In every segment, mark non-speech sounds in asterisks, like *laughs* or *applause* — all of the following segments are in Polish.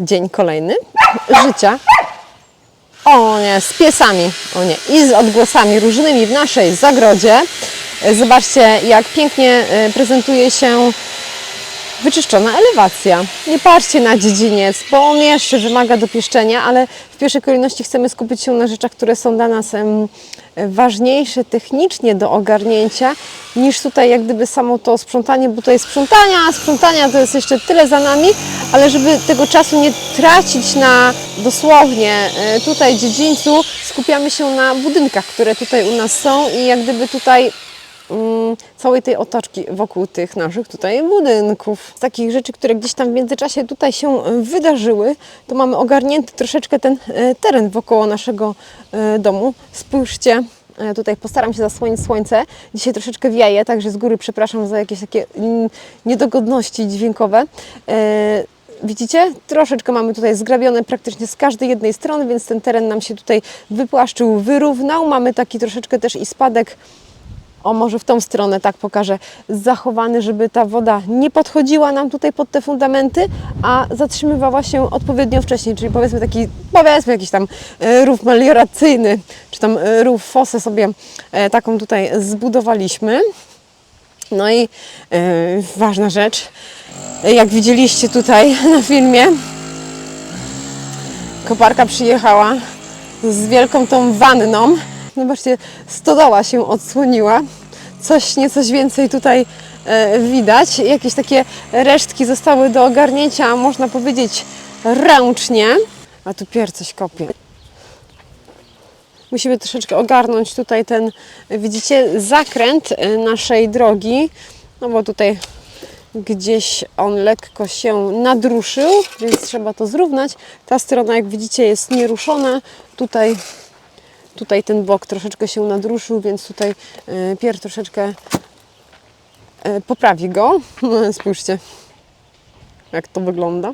dzień kolejny życia. O nie, z piesami, o nie, i z odgłosami różnymi w naszej zagrodzie. Zobaczcie, jak pięknie e, prezentuje się wyczyszczona elewacja. Nie patrzcie na dziedziniec, bo on jeszcze wymaga dopieszczenia, ale w pierwszej kolejności chcemy skupić się na rzeczach, które są dla nas ważniejsze technicznie do ogarnięcia, niż tutaj jak gdyby samo to sprzątanie, bo jest sprzątania, sprzątania to jest jeszcze tyle za nami, ale żeby tego czasu nie tracić na dosłownie e, tutaj dziedzińcu, skupiamy się na budynkach, które tutaj u nas są i jak gdyby tutaj całej tej otoczki wokół tych naszych tutaj budynków. Z takich rzeczy, które gdzieś tam w międzyczasie tutaj się e, wydarzyły, to mamy ogarnięty troszeczkę ten e, teren wokoło naszego e, domu. Spójrzcie, tutaj postaram się zasłonić słońce. Dzisiaj troszeczkę wieje, także z góry przepraszam za jakieś takie mm, niedogodności dźwiękowe. Widzicie? Troszeczkę mamy tutaj zgrabione praktycznie z każdej jednej strony, więc ten teren nam się tutaj wypłaszczył, wyrównał. Mamy taki troszeczkę też i spadek o może w tą stronę tak pokażę, zachowany, żeby ta woda nie podchodziła nam tutaj pod te fundamenty, a zatrzymywała się odpowiednio wcześniej, czyli powiedzmy taki, powiedzmy jakiś tam e, rów melioracyjny, czy tam e, rów, fosę sobie e, taką tutaj zbudowaliśmy. No i e, ważna rzecz, jak widzieliście tutaj *laughs* na filmie, koparka przyjechała z wielką tą wanną. Zobaczcie, stodoła się odsłoniła. Coś, nie coś więcej tutaj e, widać. Jakieś takie resztki zostały do ogarnięcia, można powiedzieć, ręcznie. A tu pier coś kopie. Musimy troszeczkę ogarnąć tutaj ten, widzicie, zakręt e, naszej drogi. No bo tutaj gdzieś on lekko się nadruszył, więc trzeba to zrównać. Ta strona, jak widzicie, jest nieruszona. Tutaj Tutaj ten bok troszeczkę się nadruszył, więc tutaj e, pier troszeczkę e, poprawi go. *laughs* Spójrzcie, jak to wygląda.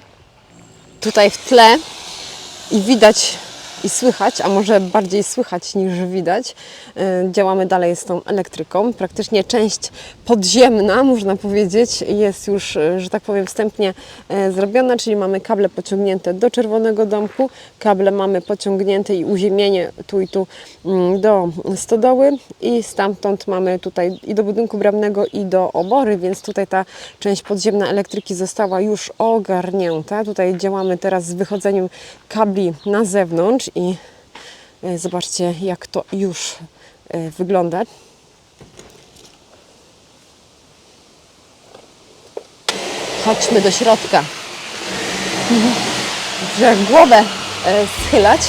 Tutaj w tle i widać i słychać, a może bardziej słychać niż widać. E, Działamy dalej z tą elektryką. Praktycznie część podziemna, można powiedzieć, jest już, e, że tak powiem, wstępnie e, zrobiona, czyli mamy kable pociągnięte do czerwonego domku, kable mamy pociągnięte i uziemienie tu i tu mm, do stodoły i stamtąd mamy tutaj i do budynku bramnego i do obory, więc tutaj ta część podziemna elektryki została już ogarnięta. Tutaj działamy teraz z wychodzeniem kabli na zewnątrz i e, zobaczcie jak to już e, wygląda. Chodźmy do środka. Że głowę e, schylać.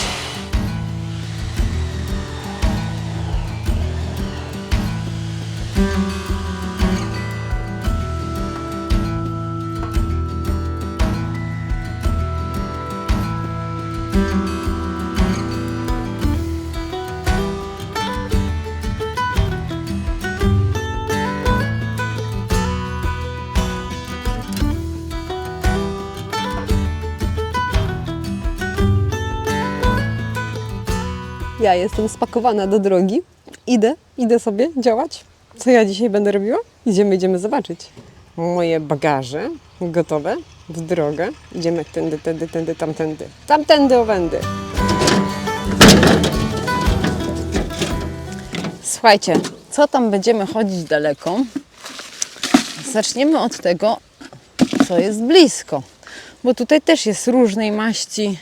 Ja jestem spakowana do drogi. Idę, idę sobie działać. Co ja dzisiaj będę robiła? Idziemy, idziemy zobaczyć. Moje bagaże gotowe w drogę. Idziemy tędy, tędy, tędy, tamtędy. Tamtędy, owędy. Słuchajcie, co tam będziemy chodzić daleko? Zaczniemy od tego, co jest blisko. Bo tutaj też jest różnej maści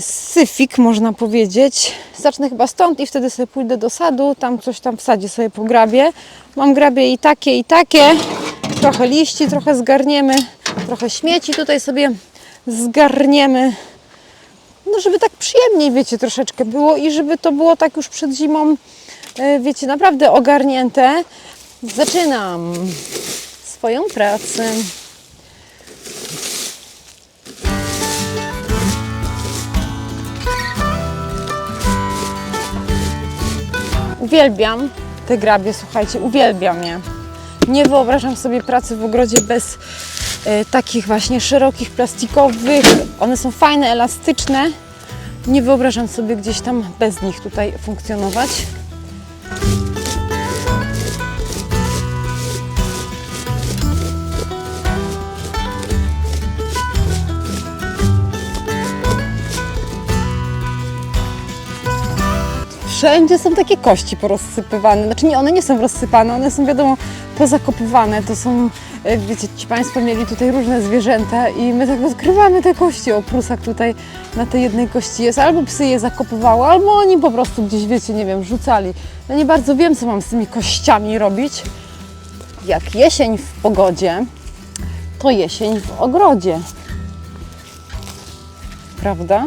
syfik, można powiedzieć. Zacznę chyba stąd i wtedy sobie pójdę do sadu, tam coś tam w sadzie sobie pograbię. Mam grabie i takie, i takie. Trochę liści, trochę zgarniemy, trochę śmieci tutaj sobie zgarniemy. No, żeby tak przyjemniej, wiecie, troszeczkę było i żeby to było tak już przed zimą, e, wiecie, naprawdę ogarnięte. Zaczynam swoją pracę. Uwielbiam te grabie, słuchajcie, uwielbiam je. Nie wyobrażam sobie pracy w ogrodzie bez e, takich właśnie szerokich, plastikowych. One są fajne, elastyczne. Nie wyobrażam sobie gdzieś tam bez nich tutaj funkcjonować. Wszędzie są takie kości porozsypywane. Znaczy nie, one nie są rozsypane, one są wiadomo pozakopywane. To są, e, wiecie, ci Państwo mieli tutaj różne zwierzęta i my tak odkrywamy te kości. O, prusak tutaj na tej jednej kości jest. Albo psy je zakopywały, albo oni po prostu gdzieś, wiecie, nie wiem, rzucali. Ja nie bardzo wiem, co mam z tymi kościami robić. Jak jesień w pogodzie, to jesień w ogrodzie. Prawda?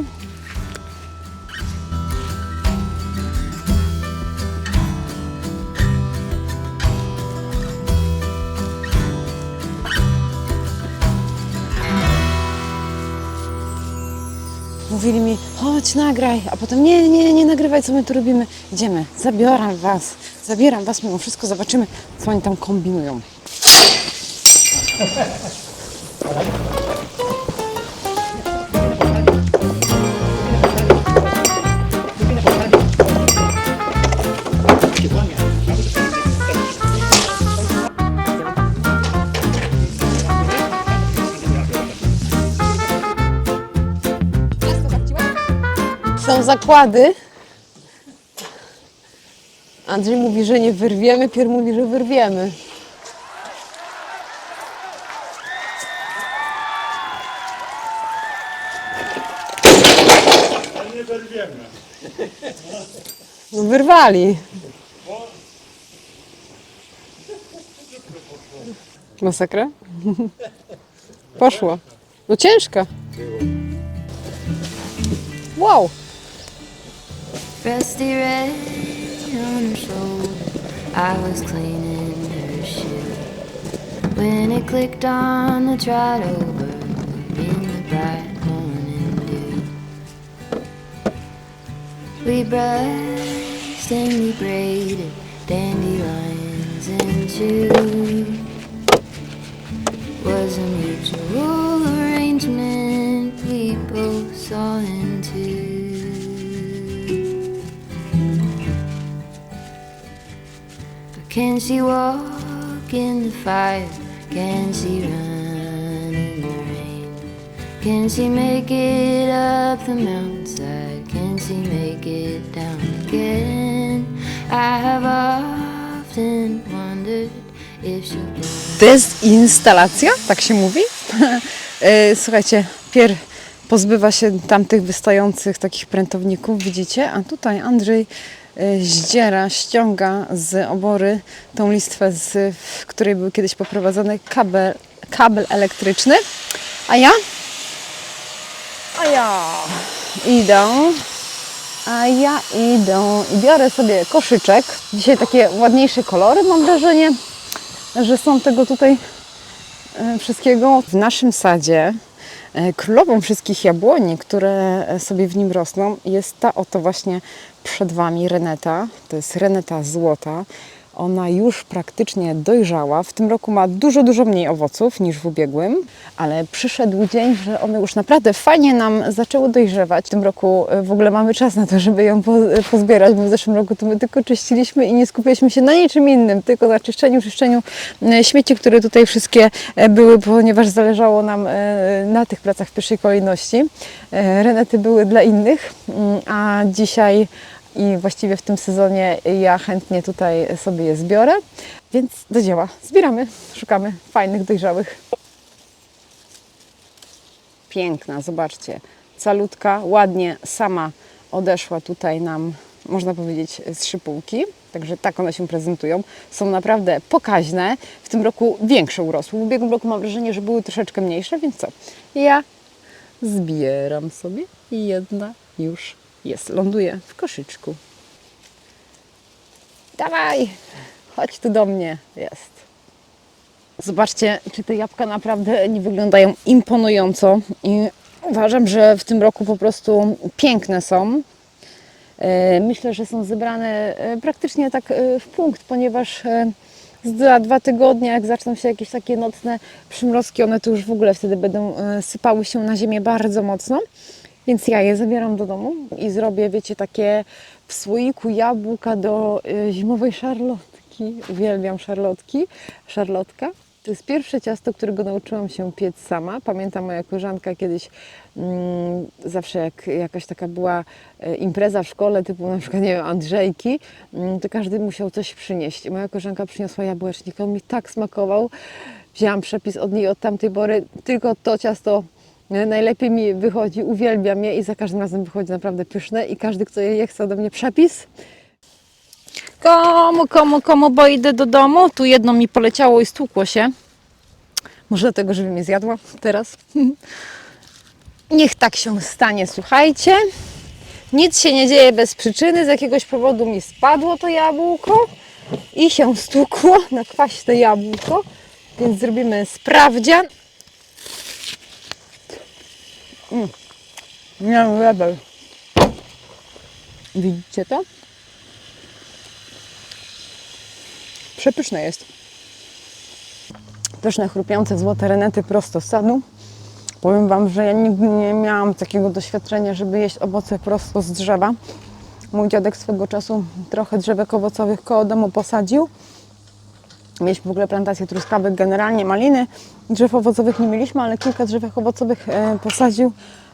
Mówili mi, chodź nagraj, a potem nie, nie, nie nagrywaj, co my tu robimy. Idziemy, zabieram was, zabieram was mimo wszystko, zobaczymy, co oni tam kombinują. Zakłady. Andrzej mówi, że nie wyrwiemy, Pier mówi, że wyrwiemy. Nie wyrwiemy. No wyrwali. Masakra? Poszło. No ciężka. Wow. Rusty red on her shoulder. I was cleaning her shoe when it clicked on the throttle burn in the bright morning dew. We brushed and we braided dandelions into was a mutual can she walk in the fire? Can she run in the rain? Can she make it up the mountainside? Can she make it down again? I have often wondered if she'll. Dezinstalacja, tak się mówi. *laughs* E, Słuchajcie, Pier pozbywa się tamtych wystających takich prętowników, widzicie? A tutaj Andrzej zdziera, ściąga z obory tą listwę, z, w której był kiedyś poprowadzony kabel, kabel elektryczny. A ja? A ja idę. A ja idę i biorę sobie koszyczek. Dzisiaj takie ładniejsze kolory, mam wrażenie, że są tego tutaj e, wszystkiego. W naszym sadzie e, królową wszystkich jabłoni, które e, sobie w nim rosną, jest ta oto właśnie przed Wami Reneta. To jest Reneta złota. Ona już praktycznie dojrzała. W tym roku ma dużo, dużo mniej owoców niż w ubiegłym, ale przyszedł dzień, że one już naprawdę fajnie nam zaczęły dojrzewać. W tym roku e, w ogóle mamy czas na to, żeby ją po, pozbierać, bo w zeszłym roku to my tylko czyściliśmy i nie skupialiśmy się na niczym innym, tylko na czyszczeniu, czyszczeniu e, śmieci, które tutaj wszystkie e, były, ponieważ zależało nam e, na tych pracach w pierwszej kolejności. E, Renety były dla innych, mm, a dzisiaj i właściwie w tym sezonie ja chętnie tutaj sobie je zbiorę. Więc do dzieła. Zbieramy, szukamy fajnych, dojrzałych. Piękna, zobaczcie. Calutka, ładnie sama odeszła tutaj nam, można powiedzieć, z szypułki. Także tak one się prezentują. Są naprawdę pokaźne. W tym roku większe urosły. W ubiegłym roku mam wrażenie, że były troszeczkę mniejsze, więc co? Ja zbieram sobie i jedna już jest. Ląduje w koszyczku. Dawaj, chodź tu do mnie. Jest. Zobaczcie, czy te jabłka naprawdę nie wyglądają imponująco i uważam, że w tym roku po prostu piękne są. E, Myślę, że są zebrane e, praktycznie tak e, w punkt, ponieważ za dwa tygodnie, jak zaczną się jakieś takie nocne przymrozki, one to już w ogóle wtedy będą sypały się na ziemię bardzo mocno. Więc ja je zabieram do domu i zrobię, wiecie, takie w słoiku jabłka do e, zimowej szarlotki. Uwielbiam szarlotki. Szarlotka. To jest pierwsze ciasto, którego nauczyłam się piec sama. Pamiętam moja koleżanka kiedyś mm, zawsze jak jakaś taka była e, impreza w szkole, typu na przykład, nie wiem, Andrzejki, mm, to każdy musiał coś przynieść. Moja koleżanka przyniosła jabłecznik, on mi tak smakował. Wzięłam przepis od niej od tamtej pory, tylko to ciasto najlepiej mi wychodzi, uwielbiam je i za każdym razem wychodzi naprawdę pyszne i każdy, kto je chce ode mnie przepis. Komu, komu, komu, bo idę do domu. Tu jedno mi poleciało i stłukło się. Może dlatego, żeby mnie zjadła teraz. *laughs* Niech tak się stanie, słuchajcie. Nic się nie dzieje bez przyczyny. Z jakiegoś powodu mi spadło to jabłko i się stukło na kwaśne jabłko. Więc zrobimy sprawdzian. Mm. Nie, rebel. Widzicie to? Przepyszne jest. Pyszne, chrupiące, złote renety prosto z sadu. Powiem Wam, że ja nigdy nie miałam takiego doświadczenia, żeby jeść owoce prosto z drzewa. Mój dziadek swego czasu trochę drzewek owocowych koło domu posadził. Mieliśmy w ogóle plantację truskawek, generalnie maliny. Drzew owocowych nie mieliśmy, ale kilka drzewek owocowych e, posadził,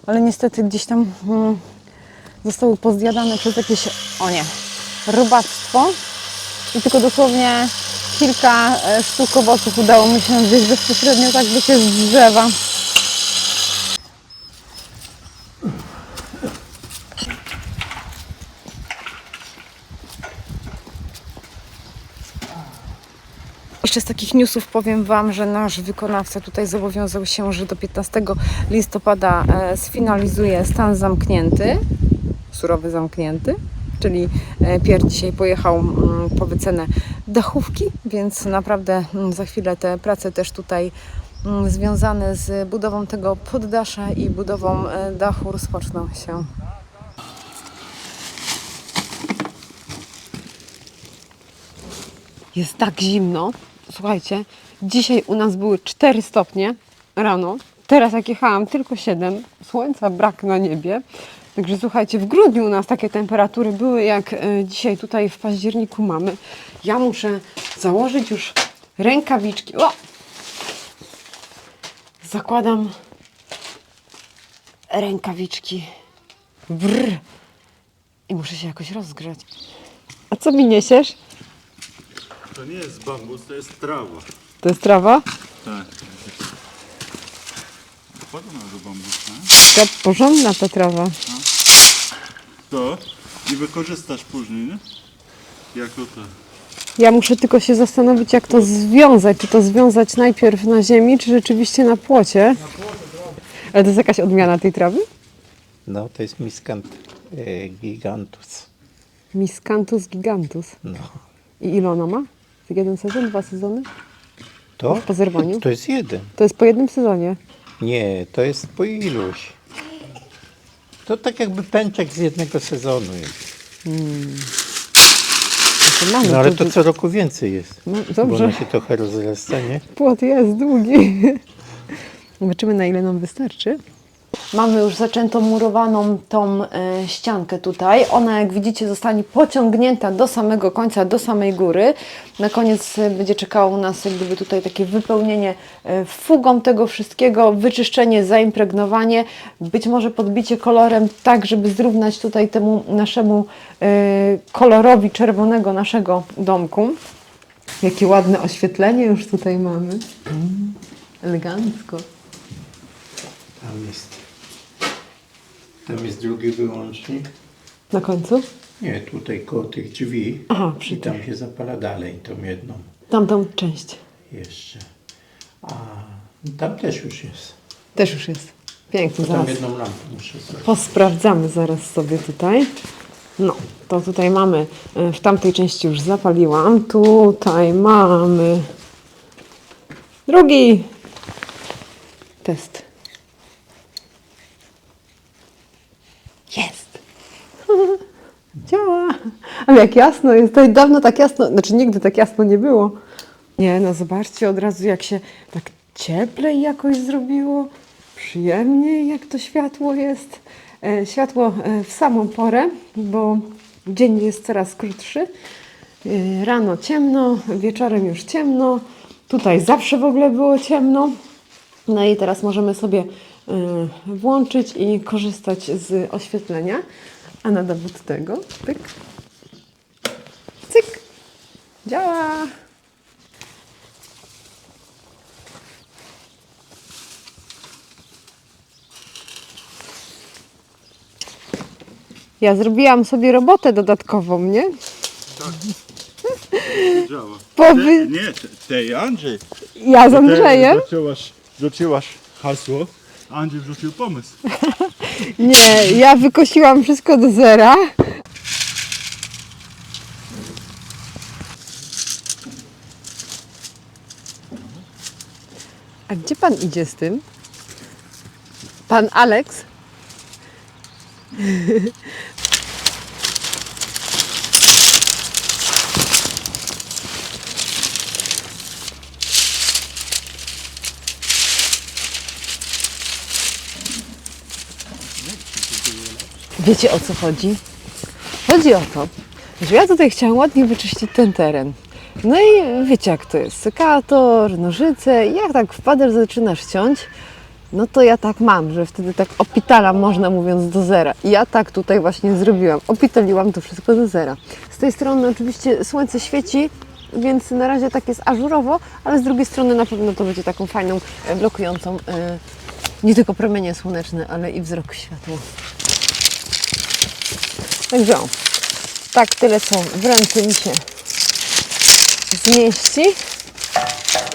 ale niestety gdzieś tam mm, zostały pozjadane przez jakieś, o nie, robactwo. I tylko dosłownie kilka e, sztuk owoców udało mi się zjeść bezpośrednio, tak wiecie, z drzewa. Jeszcze z takich newsów powiem Wam, że nasz wykonawca tutaj zobowiązał się, że do 15 listopada e, sfinalizuje stan zamknięty, surowy zamknięty, czyli e, Pier dzisiaj pojechał mm, po wycenę dachówki, więc naprawdę mm, za chwilę te prace też tutaj mm, związane z budową tego poddasza i budową e, dachu rozpoczną się. Jest tak zimno. Słuchajcie, dzisiaj u nas były 4 stopnie rano. Teraz jak jechałam tylko 7. Słońca brak na niebie. Także słuchajcie, w grudniu u nas takie temperatury były, jak e, dzisiaj tutaj w październiku mamy. Ja muszę założyć już rękawiczki. O! Zakładam rękawiczki. Brr. I muszę się jakoś rozgrzać. A co mi niesiesz? To nie jest bambus, to jest trawa. To jest trawa? Tak. Podobno do bambusa. Taka porządna ta trawa. To i wykorzystasz później, nie? Jako to. Ja muszę tylko się zastanowić, jak to związać. Czy to związać najpierw na ziemi, czy rzeczywiście na płocie? Ale to jest jakaś odmiana tej trawy? No, to jest miskant e, gigantus. Miscanthus gigantus. No. I ile ona ma? Jeden sezon? Dwa sezony? To? Po zerwaniu? To jest jeden. To jest po jednym sezonie. Nie, to jest po iluś. To tak jakby pęczek z jednego sezonu jest. To mamy No ale to co roku więcej jest. No, Bo dobrze. ona się trochę rozrasta, nie? Płot jest długi. *laughs* Zobaczymy na ile nam wystarczy. Mamy już zaczęto murowaną tą e, ściankę tutaj. Ona jak widzicie zostanie pociągnięta do samego końca, do samej góry. Na koniec e, będzie czekało nas jak gdyby tutaj takie wypełnienie e, fugą tego wszystkiego, wyczyszczenie, zaimpregnowanie, być może podbicie kolorem tak, żeby zrównać tutaj temu naszemu e, kolorowi czerwonego naszego domku. Jakie ładne oświetlenie już tutaj mamy. Mm, elegancko. Tam jest. Tam jest drugi wyłącznik. Na końcu? Nie, tutaj koło tych drzwi. Aha, przy I tam się zapala dalej tą jedną Tamtą część. jeszcze. A tam też już jest. Też już jest. Pięknie, Tam zaraz. jedną lampę muszę sobie. Posprawdzamy zaraz sobie tutaj. No, to tutaj mamy, e, w tamtej części już zapaliłam. Tutaj mamy drugi test. Jest. *laughs* Działa. Ale jak jasno jest, to dawno tak jasno, znaczy nigdy tak jasno nie było. Nie, no zobaczcie od razu jak się tak cieplej jakoś zrobiło, przyjemniej jak to światło jest. E, światło e, w samą porę, bo dzień jest coraz krótszy. E, rano ciemno, wieczorem już ciemno. Tutaj zawsze w ogóle było ciemno. No i teraz możemy sobie włączyć i korzystać z oświetlenia. A na dowód tego, pyk, cyk, działa. Ja zrobiłam sobie robotę dodatkową, nie? *laughs* Działa. Powy... Nie, te, te Andrzej. Ja z Andrzejem? Rzuciłaś, rzuciłaś hasło, Andrzej wrzucił pomysł. *laughs* Nie, ja wykosiłam wszystko do zera. A gdzie pan idzie z tym? Pan Alex? *laughs* Wiecie o co chodzi? Chodzi o to, że ja tutaj chciałam ładnie wyczyścić ten teren. No i wiecie jak to jest, sekator, nożyce i jak tak wpadasz, zaczynasz ciąć, no to ja tak mam, że wtedy tak opitalam, można mówiąc, do zera. I ja tak tutaj właśnie zrobiłam, opitaliłam to wszystko do zera. Z tej strony oczywiście słońce świeci, więc na razie tak jest ażurowo, ale z drugiej strony na pewno to będzie taką fajną, e, blokującą e, nie tylko promienie słoneczne, ale i wzrok światła. Także o, tak tyle co w ręce mi się zmieści.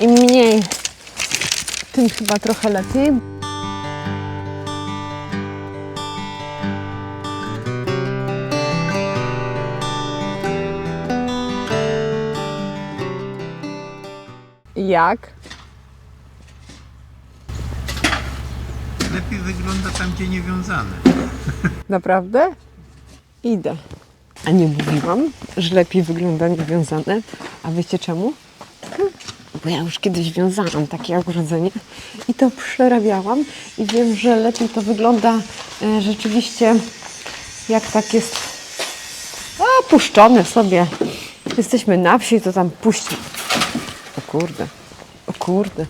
Im mniej, tym chyba trochę lepiej. Jak? Lepiej wygląda tam, gdzie niewiązane. Naprawdę? Idę. A nie mówiłam, że lepiej wygląda niewiązane. A wiecie czemu? Bo ja już kiedyś wiązałam takie ogrodzenie i to przerabiałam i wiem, że lepiej to wygląda e, rzeczywiście jak tak jest a, puszczone sobie. Jesteśmy na wsi, to tam puści. O kurde, o kurde.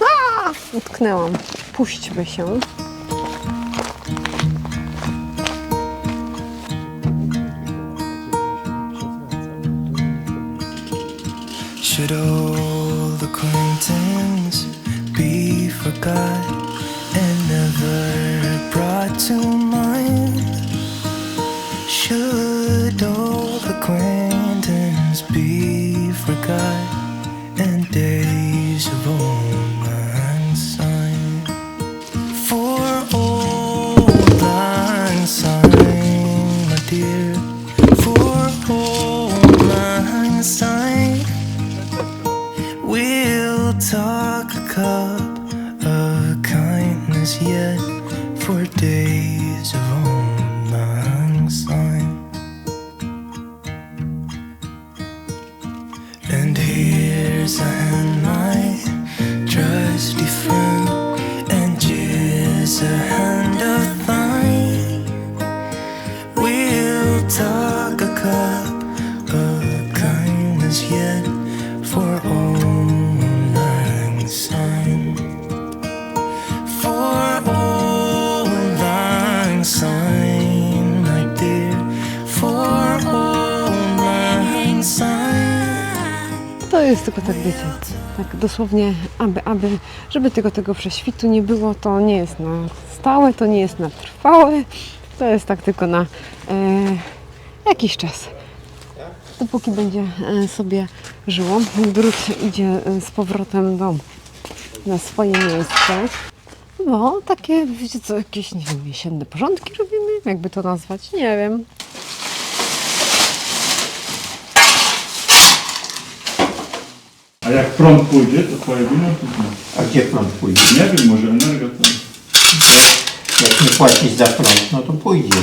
A, utknęłam. Puśćmy się. Jest tylko tak, wiecie, tak dosłownie, aby, aby, żeby tego, tego prześwitu nie było, to nie jest na stałe, to nie jest na trwałe, to jest tak tylko na e, jakiś czas. Dopóki będzie e, sobie żyło. Drut idzie e, z powrotem do, na swoje miejsce. No, takie, wiecie co, jakieś, nie wiem, jesienne porządki robimy, jakby to nazwać, nie wiem. A jak prąd pójdzie, to to nie. A gdzie prąd pójdzie? Nie wiem, może energia to... Jak nie płacić za prąd, no to pójdzie.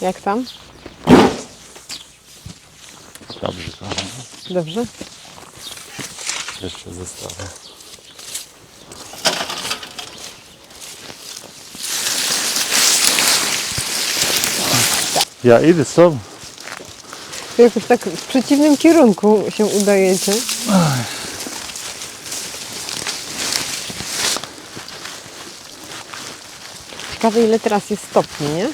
Jak tam? Dobrze, kochani. Dobrze? Jeszcze zostało. Ja idę z tobą. To jakoś tak w przeciwnym kierunku się udajecie. Ciekawe ile teraz jest stopni, nie?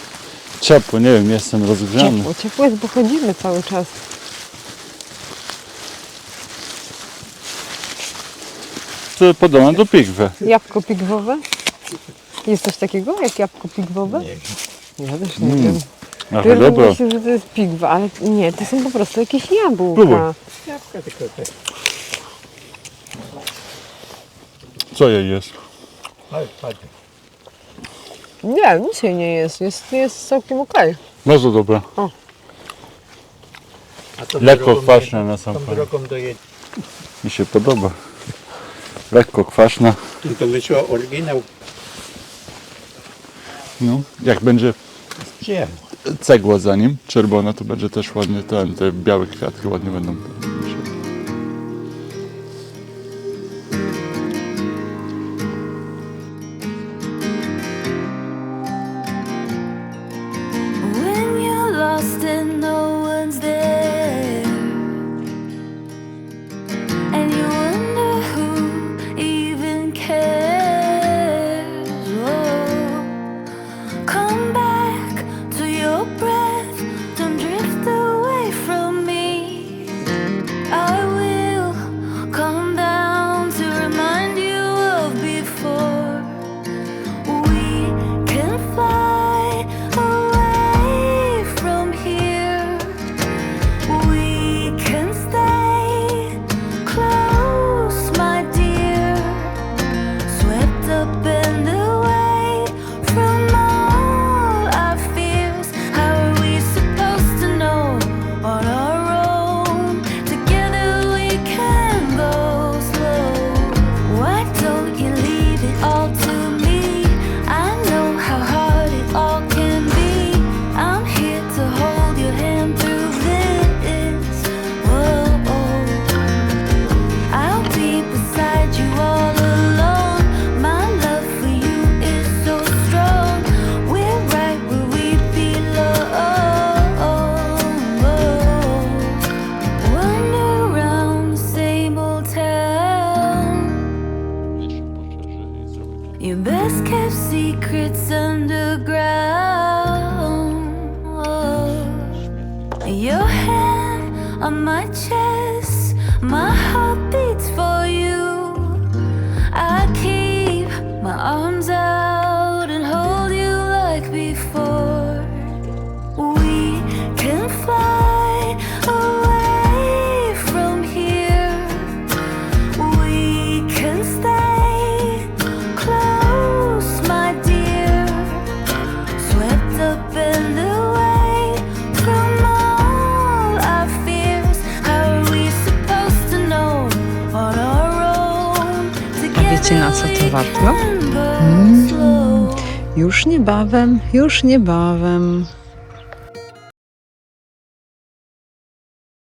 Ciepło, nie wiem, jestem rozgrzany. Ciepło, ciepło jest, bo chodzimy cały czas. To podobno do pigwy. Jabłko pigwowe? Jest coś takiego jak jabłko pigwowe? Nie Ja też nie wiem. Ach, Pierwsze dobra. myślę, że to jest pigwa, ale nie, to są po prostu jakieś jabłka. Próbuj. Jabłka tylko te. Co je jest? Nie, nic jej nie jest. Jest, jest całkiem okej. Bardzo dobre. A tą Lekko drogą kwaśne na sam Tą koniec. drogą dojedzie. Mi się podoba. Lekko kwaśna. To wyszła oryginał. No, jak będzie Gdzie? Cegła za nim, czerwona, to będzie też ładnie ten, te białe kwiatki ładnie będą. On my chest, my heart go slow. Już niebawem, już niebawem.